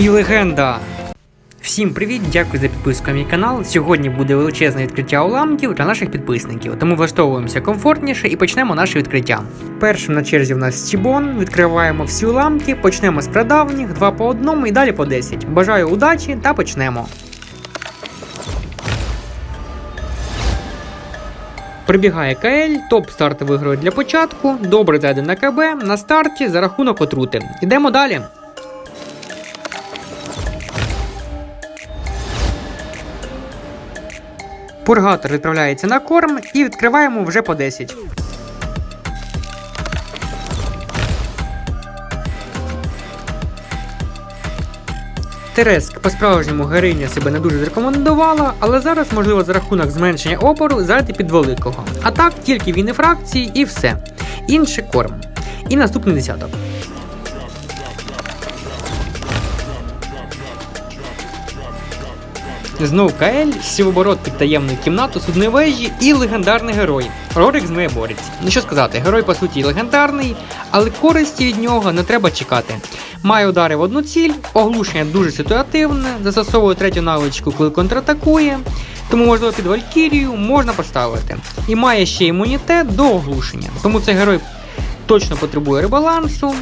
і легенда. Всім привіт, дякую за підписку на мій канал. Сьогодні буде величезне відкриття уламків для наших підписників, тому влаштовуємося комфортніше і почнемо наше відкриття. Першим на черзі в нас Стібон. Відкриваємо всі уламки, почнемо з прадавніх, два по одному і далі по 10. Бажаю удачі та почнемо. Прибігає КЛ, топ стартової грою для початку. Добре зайде на КБ на старті за рахунок отрути. Йдемо далі. Пургатор відправляється на корм і відкриваємо вже по 10. Тереск по-справжньому героїня себе не дуже зрекомендувала, але зараз, можливо, за рахунок зменшення опору зайти під великого. А так, тільки він і фракції і все. Інший корм. І наступний десяток. Знов КЛ, сівоборот під таємну кімнату судної вежі і легендарний герой Рорик Змеєборець. Ну що сказати, герой по суті легендарний, але користі від нього не треба чекати. Має удари в одну ціль, оглушення дуже ситуативне, застосовує третю навичку, коли контратакує, тому можливо під Валькірію можна поставити. І має ще імунітет до оглушення, тому цей герой точно потребує ребалансу.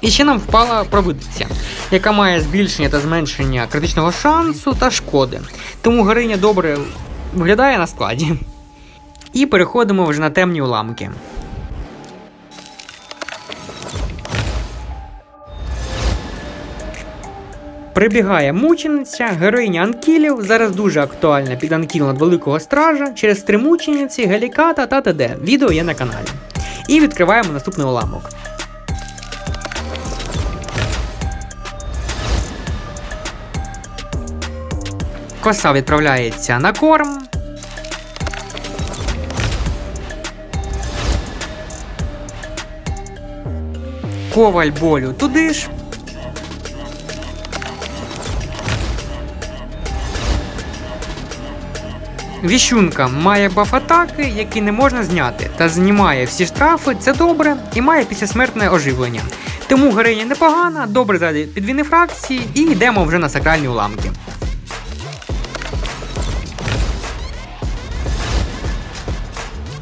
І ще нам впала провидиця, яка має збільшення та зменшення критичного шансу та шкоди. Тому героїня добре виглядає на складі. І переходимо вже на темні уламки. Прибігає мучениця, героїня Анкілів, зараз дуже актуальна під анкіл над великого стража через три мучениці, Галіката та ТД. Відео є на каналі. І відкриваємо наступний уламок. Коса відправляється на корм. Коваль болю туди ж. Віщунка має баф атаки, який не можна зняти, та знімає всі штрафи, це добре, і має післясмертне оживлення. Тому героїня непогана, добре зайде під війни фракції і йдемо вже на сакральні уламки.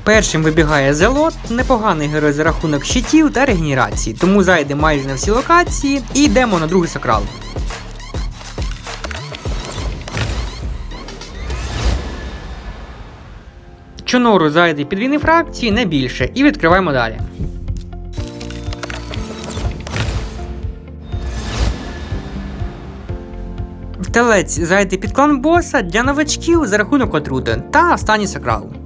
Першим вибігає Зелот, непоганий герой за рахунок щитів та регенерації, тому зайде майже на всі локації і йдемо на другий сакрал. Чонору зайде під війни фракції не більше і відкриваємо далі. Телець зайде під клан боса для новачків за рахунок отрути та останній сакрал.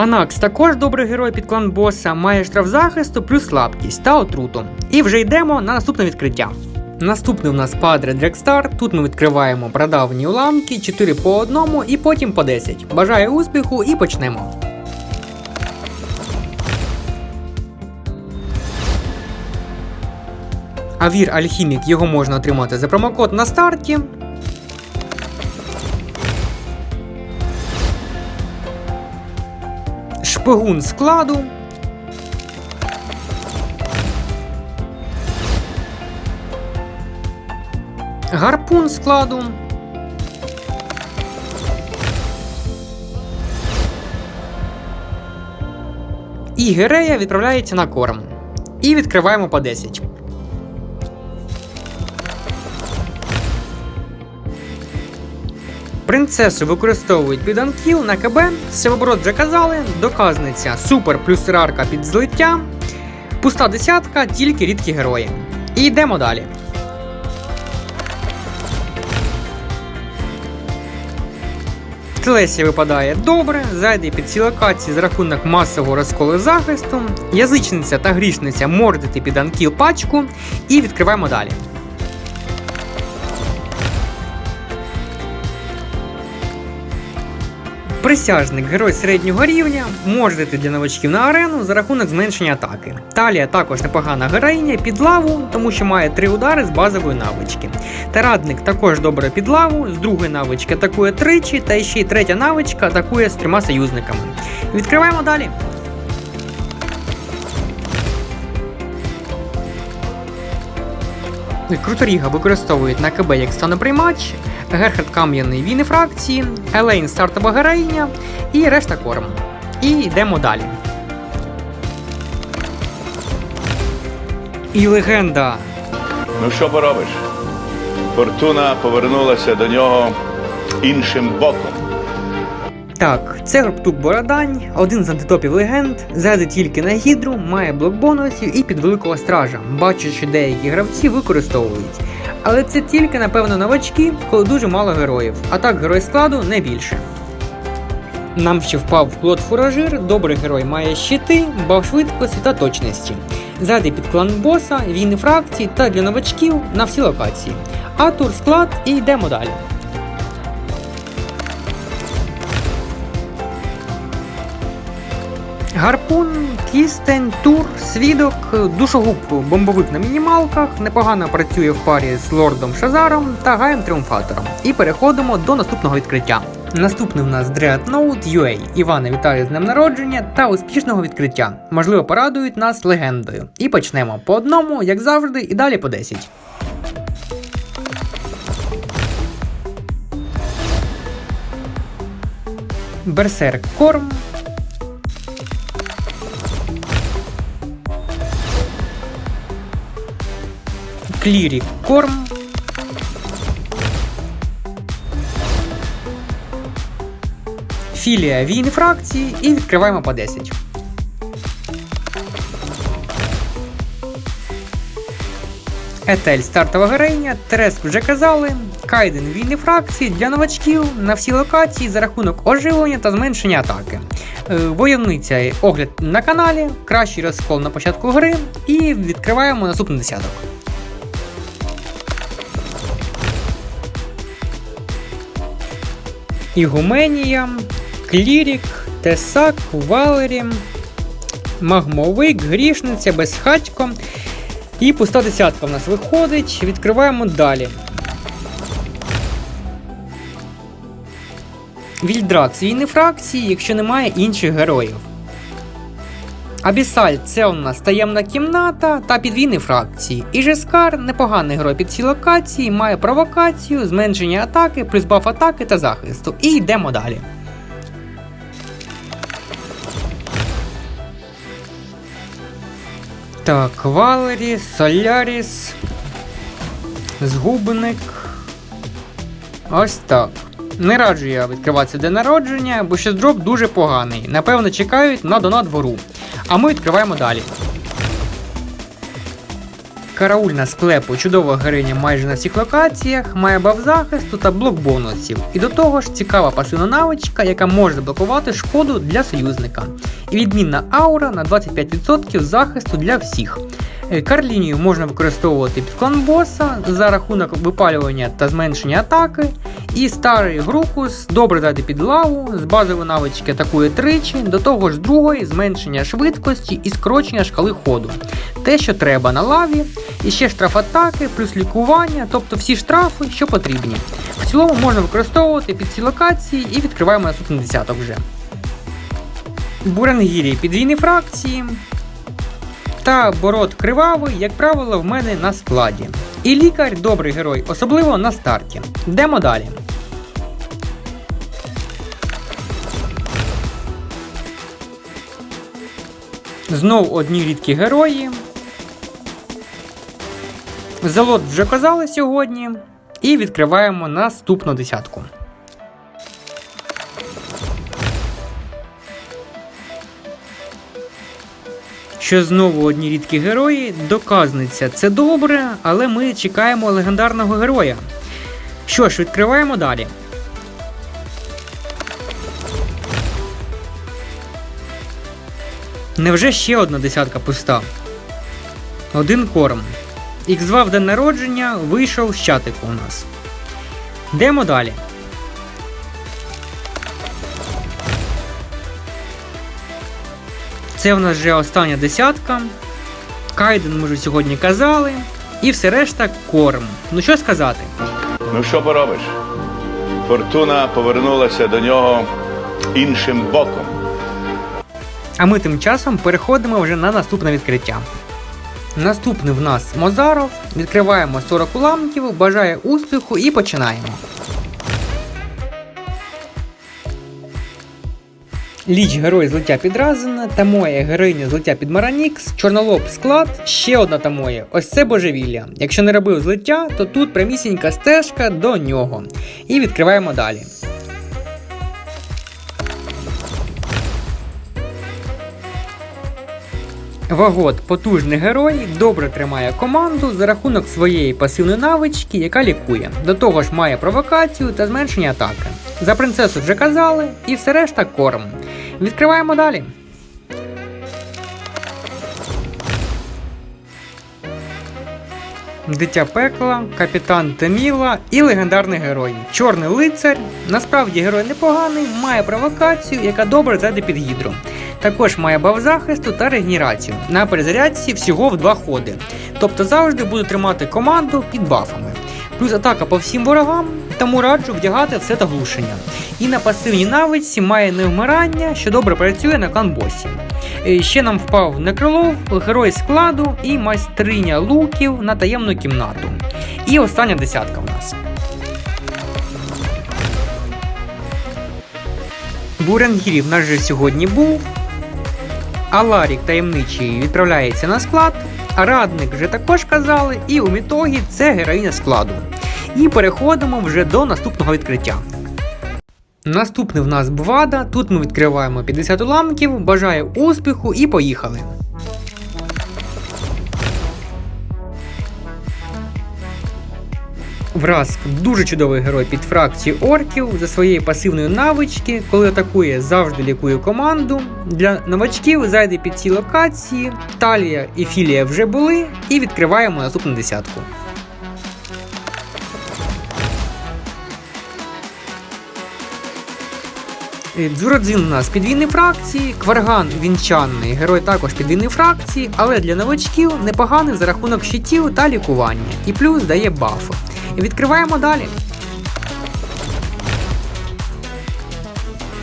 Анакс також добрий герой під клан боса, має штраф захисту плюс слабкість та отруту. І вже йдемо на наступне відкриття. Наступний у нас Падре Дрекстар. Тут ми відкриваємо прадавні уламки 4 по одному і потім по 10. Бажаю успіху і почнемо. Авір Альхімік його можна отримати за промокод на старті. Шпигун складу. Гарпун складу. І Герея відправляється на корм. І відкриваємо по 10. Принцесу використовують під анкіл на КБ, Севоборот вже казали, доказниця супер плюс рарка під злиття, пуста десятка, тільки рідкі герої. І йдемо далі. Телесі випадає добре, зайде під ці локації за рахунок масового розколу захисту, язичниця та грішниця мордити під анкіл пачку і відкриваємо далі. Присяжник, герой середнього рівня, може йти для новачків на арену за рахунок зменшення атаки. Талія також непогана героїня під лаву, тому що має три удари з базової навички. Тарадник також добре під лаву, з другої навички атакує тричі, та ще й третя навичка атакує з трьома союзниками. Відкриваємо далі. Круторіга використовують на КБ як станоприймач, Герхард Кам'яний війни фракції, Елейн стартова героїня і решта корм. І йдемо далі. І легенда. Ну що поробиш? Фортуна повернулася до нього іншим боком. Так, це Гроптук Бородань, один з антитопів легенд, заради тільки на гідру, має блок бонусів і під великого стража. Бачу, деякі гравці використовують. Але це тільки, напевно, новачки, коли дуже мало героїв, а так герой складу не більше. Нам ще впав клод фуражир, добрий герой має щити, бав швидкості та точності. Зайди під клан боса, війни фракцій та для новачків на всі локації. А тур склад і йдемо далі. Гарпун, кістень, тур, свідок, душогуб, бомбовик на мінімалках, непогано працює в парі з лордом Шазаром та Гаєм Тріумфатором. І переходимо до наступного відкриття. Наступний в нас Dreadnought UA. Іване, вітаю з днем народження та успішного відкриття. Можливо, порадують нас легендою. І почнемо по одному, як завжди, і далі по 10. Берсерк Корм, Клірік Корм. Філія війни фракції і відкриваємо по 10. Етель стартова героїня, Тереск вже казали, Кайден війни фракції для новачків на всі локації за рахунок оживлення та зменшення атаки. Е, Войовниця огляд на каналі, кращий розкол на початку гри і відкриваємо наступний десяток. Ігуменія, Клірік, Тесак, Валері, Магмовик, Грішниця, Безхатько. І пуста десятка в нас виходить. Відкриваємо далі. Вільдракс війни фракції, якщо немає інших героїв. Абісаль це у нас таємна кімната та підвійні фракції. І Жескар непоганий герой під ці локації, має провокацію, зменшення атаки, плюс баф атаки та захисту. І йдемо далі. Так, Валері, Соляріс, Згубник. Ось так. Не раджу я відкривати день народження, бо ще дроп дуже поганий. Напевно, чекають на донат вгору. А ми відкриваємо далі. Караульна склепу чудова героїня майже на всіх локаціях, має баф захисту та блок бонусів. І до того ж цікава пасивна навичка, яка може заблокувати шкоду для союзника. І відмінна аура на 25% захисту для всіх. Е, Карлінію можна використовувати під клан боса за рахунок випалювання та зменшення атаки. І старий Грукус добре дати під лаву, з базової навички атакує тричі, до того ж другої зменшення швидкості і скорочення шкали ходу. Те, що треба на лаві, і ще штраф атаки, плюс лікування, тобто всі штрафи, що потрібні. В цілому можна використовувати під ці локації і відкриваємо наступний десяток вже. Буренгірі підвійні фракції. Та бород кривавий, як правило, в мене на складі. І лікар добрий герой, особливо на старті. Йдемо далі. Знов одні рідкі герої. Залот вже казали сьогодні. І відкриваємо наступну десятку. Що знову одні рідкі герої, доказниця. Це добре, але ми чекаємо легендарного героя. Що ж, відкриваємо далі. Невже ще одна десятка пуста? Один корм. Х2 в день народження вийшов з чатику у нас. Йдемо далі. Це в нас вже остання десятка. Кайден ми вже сьогодні казали. І все решта корм. Ну що сказати? Ну що поробиш? Фортуна повернулася до нього іншим боком. А ми тим часом переходимо вже на наступне відкриття. Наступний в нас Мозаров. Відкриваємо 40 уламків, бажає успіху і починаємо. Ліч герой злиття підразена, Тамоя героїня злиття під Маранікс, Чорнолоб склад, ще одна Тамоя. Ось це божевілля. Якщо не робив злиття, то тут прямісінька стежка до нього. І відкриваємо далі. Вагот потужний герой, добре тримає команду за рахунок своєї пасивної навички, яка лікує. До того ж має провокацію та зменшення атаки. За принцесу вже казали, і все решта корм. Відкриваємо далі. Дитя пекла, капітан Теміла і легендарний герой. Чорний лицар. Насправді герой непоганий, має провокацію, яка добре зайде під гідру. Також має баф захисту та регенерацію. На перезарядці всього в два ходи. Тобто завжди буде тримати команду під бафами. Плюс атака по всім ворогам, тому раджу вдягати все та глушення. І на пасивній навичці має невмирання, що добре працює на клан-босі. Е, Ще нам впав Некролов, герой складу і майстриня луків на таємну кімнату. І остання десятка в нас. Буренгірів в нас же сьогодні був. Аларік таємничий відправляється на склад. А радник вже також казали, і у Мітогі це героїня складу. І переходимо вже до наступного відкриття. Наступний в нас Бвада. Тут ми відкриваємо 50 уламків, бажаю успіху і поїхали. Вразк дуже чудовий герой під фракцію орків за своєї пасивної навички, коли атакує, завжди лікує команду. Для новачків зайде під ці локації. Талія і Філія вже були, і відкриваємо наступну десятку. Е, у нас підвійні фракції, Кварган вінчанний, герой також підвійні фракції, але для новачків непоганий за рахунок щитів та лікування. І плюс дає бафи. І відкриваємо далі.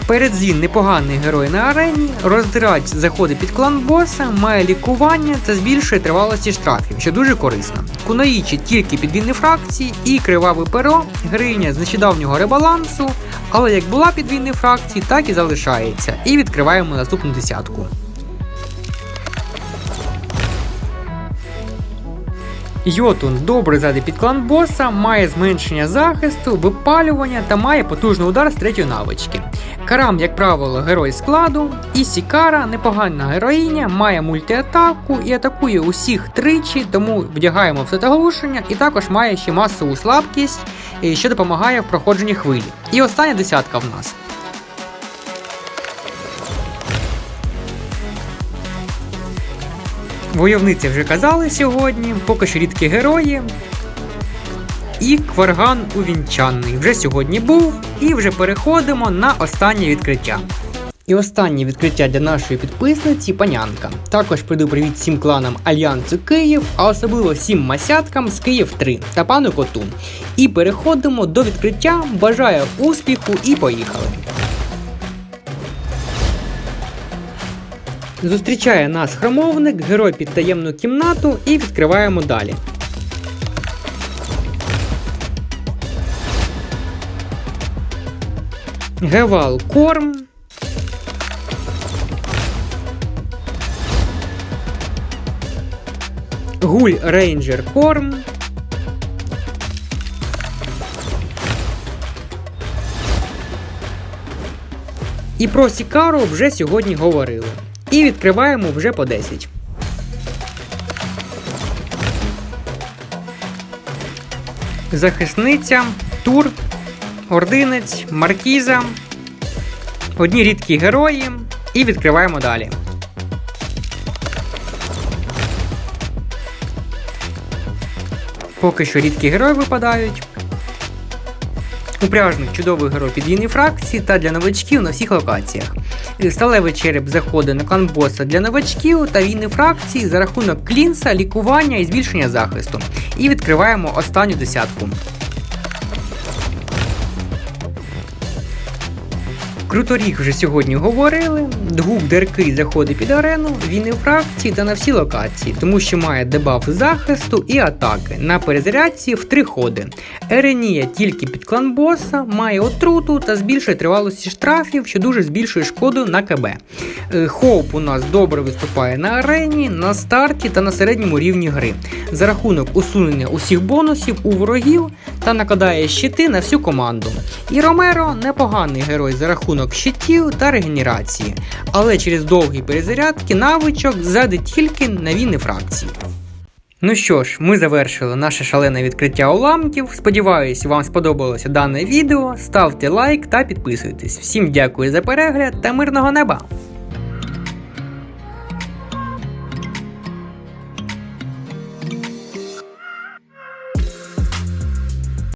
Передзін непоганий герой на арені, роздирач заходить під клан боса, має лікування та збільшує тривалості штрафів, що дуже корисно. Кунаїчі тільки підвійні фракції і криваве перо, гриня з нещодавнього ребалансу, але як була підвійні фракції, так і залишається. І відкриваємо наступну десятку. Йотун добре зайде під клан боса, має зменшення захисту, випалювання та має потужний удар з третьої навички. Карам, як правило, герой складу, і Сікара непогана героїня, має мультиатаку і атакує усіх тричі, тому вдягаємо все та глушення, і також має ще масову слабкість, е, що допомагає в проходженні хвилі. І остання десятка в нас. Войовниці вже казали сьогодні, поки що рідкі герої. І Кварган увінчаний вже сьогодні був, і вже переходимо на останнє відкриття. І останнє відкриття для нашої підписниці панянка. Також приду привіт всім кланам Альянсу Київ, а особливо всім масяткам з Київ 3 та пану Коту. І переходимо до відкриття. Бажаю успіху і поїхали! Зустрічає нас храмовник, герой під таємну кімнату і відкриваємо далі. Гевал корм. Гуль рейнджер корм. І про Сікару вже сьогодні говорили. І відкриваємо вже по 10. Захисниця, тур, ординець, маркіза. Одні рідкі герої. І відкриваємо далі. Поки що рідкі герої випадають. Упряжник чудовий герой підвійної фракції та для новачків на всіх локаціях. Сталевий череп заходить на клан боса для новачків та війни фракції за рахунок клінса, лікування і збільшення захисту. І відкриваємо останню десятку. Круторіг вже сьогодні говорили. Гук Дерки заходить під арену, він і в фракції та на всі локації, тому що має дебаф захисту і атаки на перезарядці в три ходи. Еренія тільки під клан боса, має отруту та збільшує тривалості штрафів, що дуже збільшує шкоду на КБ. Е, Хоуп у нас добре виступає на арені, на старті та на середньому рівні гри за рахунок усунення усіх бонусів у ворогів та накладає щити на всю команду. І Ромеро непоганий герой за рахунок щитів та регенерації, але через довгі перезарядки навичок ззади тільки війни фракції. Ну що ж, ми завершили наше шалене відкриття уламків. Сподіваюсь, вам сподобалося дане відео. Ставте лайк та підписуйтесь. Всім дякую за перегляд та мирного неба!